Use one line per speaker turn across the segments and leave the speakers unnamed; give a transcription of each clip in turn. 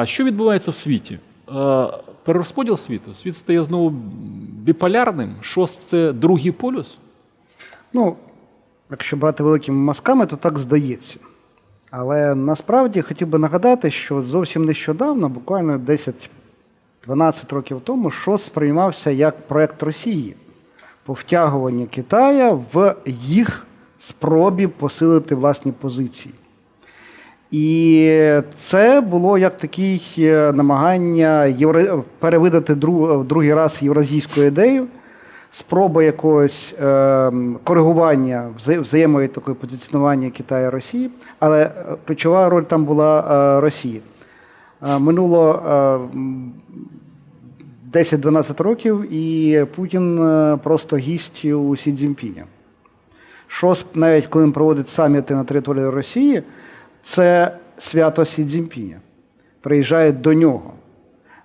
А що відбувається в світі? Е, Перерозподіл світу. Світ стає знову біполярним. ШОС це другий полюс.
Ну, якщо брати великими мазками, то так здається. Але насправді хотів би нагадати, що зовсім нещодавно, буквально 10-12 років тому, ШОС сприймався як проект Росії по втягуванню Китая в їх спробі посилити власні позиції. І це було як таке намагання євро... перевидати друг... другий раз євразійську ідею, спроба якогось е... коригування вза... взаємої такої позиціонування Китаю і Росії, але е, ключова роль там була е... Росії. Е... Минуло е... 10-12 років, і Путін е, просто гість у Сі Цзіньпіня. ШОС, навіть коли він проводить саміти на території Росії, це свято Сі Цзіньпіня. Приїжджають до нього,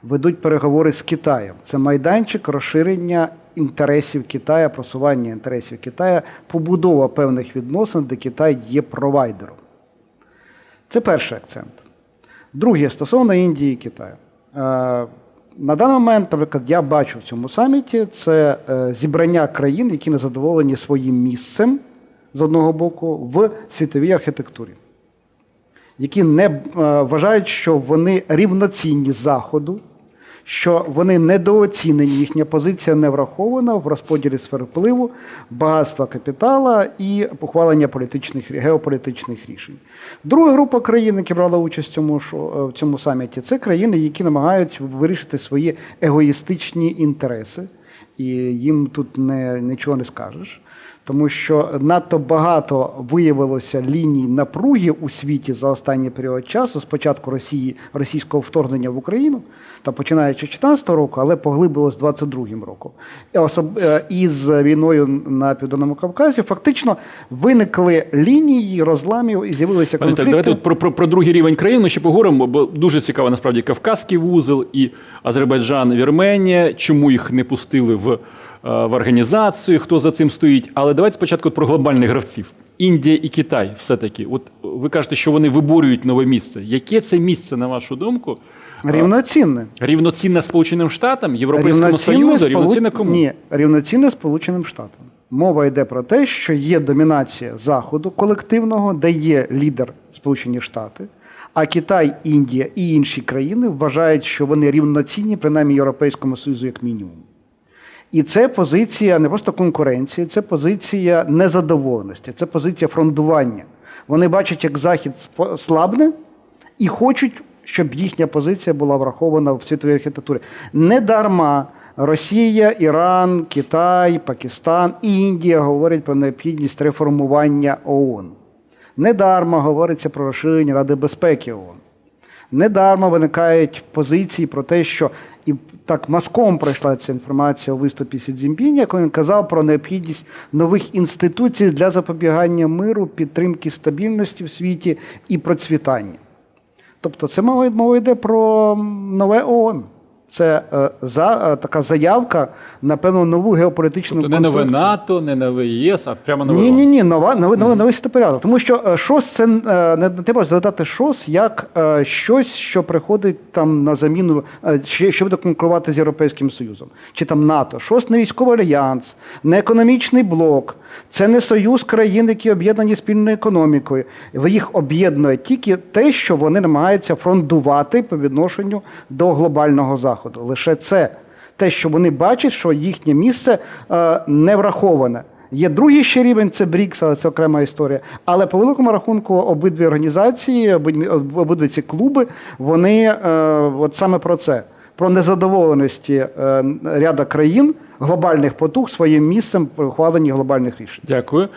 ведуть переговори з Китаєм. Це майданчик розширення інтересів Китая, просування інтересів Китая, побудова певних відносин, де Китай є провайдером. Це перший акцент. Другий стосовно Індії і Китаю. Е, На даний момент, наприклад, я бачу в цьому саміті це е, зібрання країн, які не задоволені своїм місцем з одного боку в світовій архітектурі, які не е, вважають, що вони рівноцінні Заходу, що вони недооцінені, їхня позиція не врахована в розподілі сфер впливу, багатства капітала і ухвалення політичних геополітичних рішень. Друга група країн, які брали участь в цьому в цьому саміті, це країни, які намагаються вирішити свої егоїстичні інтереси, і їм тут не, нічого не скажеш. Тому що надто багато виявилося ліній напруги у світі за останній період часу, спочатку Росії, російського вторгнення в Україну, та починаючи з 2014 року, але поглибилось 22 роком. І особ... е, Із війною на Південному Кавказі фактично виникли лінії розламів і з'явилися
Пане так, давайте про, про, про другий рівень країн ми ще поговоримо, бо дуже цікаво насправді Кавказький вузол і Азербайджан, Вірменія, чому їх не пустили в, е, в організацію, хто за цим стоїть. Але давайте спочатку про глобальних гравців. Індія і Китай все-таки. От ви кажете, що вони виборюють нове місце. Яке це місце, на вашу думку?
Рівноцінне.
Рівноцінне Сполученим Штатам, Європейському
Рівноцінне
Союзу,
Сполу-
рівноцінне кому?
Ні, рівноцінне Сполученим Штатам. Мова йде про те, що є домінація Заходу колективного, де є лідер Сполучені Штати, а Китай, Індія і інші країни вважають, що вони рівноцінні, принаймні Європейському Союзу, як мінімум. І це позиція не просто конкуренції, це позиція незадоволеності, це позиція фрондування. Вони бачать, як Захід слабне і хочуть, щоб їхня позиція була врахована в світовій архітектурі. Не дарма Росія, Іран, Китай, Пакистан і Індія говорять про необхідність реформування ООН. Недарма говориться про розширення Ради безпеки ООН. Недарма виникають позиції про те, що і так маском пройшла ця інформація у виступі Сі Цзіньпіня, коли він казав про необхідність нових інституцій для запобігання миру, підтримки стабільності в світі і процвітання. Тобто, це мова йде про нове ООН. Це е, за, е, така заявка на певну нову геополітичну
Тобто не нове. НАТО, не нове ЄС, а прямо нове.
Ні, ні, ні, нова, новий, новий, новий світопорядок. Тому що е, ШОС це е, не треба розглядати ШОС як е, щось, що приходить там на заміну, е, що буде конкурувати з Європейським Союзом, чи там НАТО. ШОС не військовий альянс, не економічний блок, це не союз країн, які об'єднані спільною економікою. Їх об'єднує тільки те, що вони намагаються фрондувати по відношенню до глобального заходу. Лише це те, що вони бачать, що їхнє місце е, не враховане. Є другий ще рівень, це БРІКС, але це окрема історія. Але по великому рахунку обидві організації, обидві, ці клуби, вони е, от саме про це. Про незадоволеності е, ряда країн глобальних потуг своїм місцем при ухваленні глобальних рішень.
Дякую.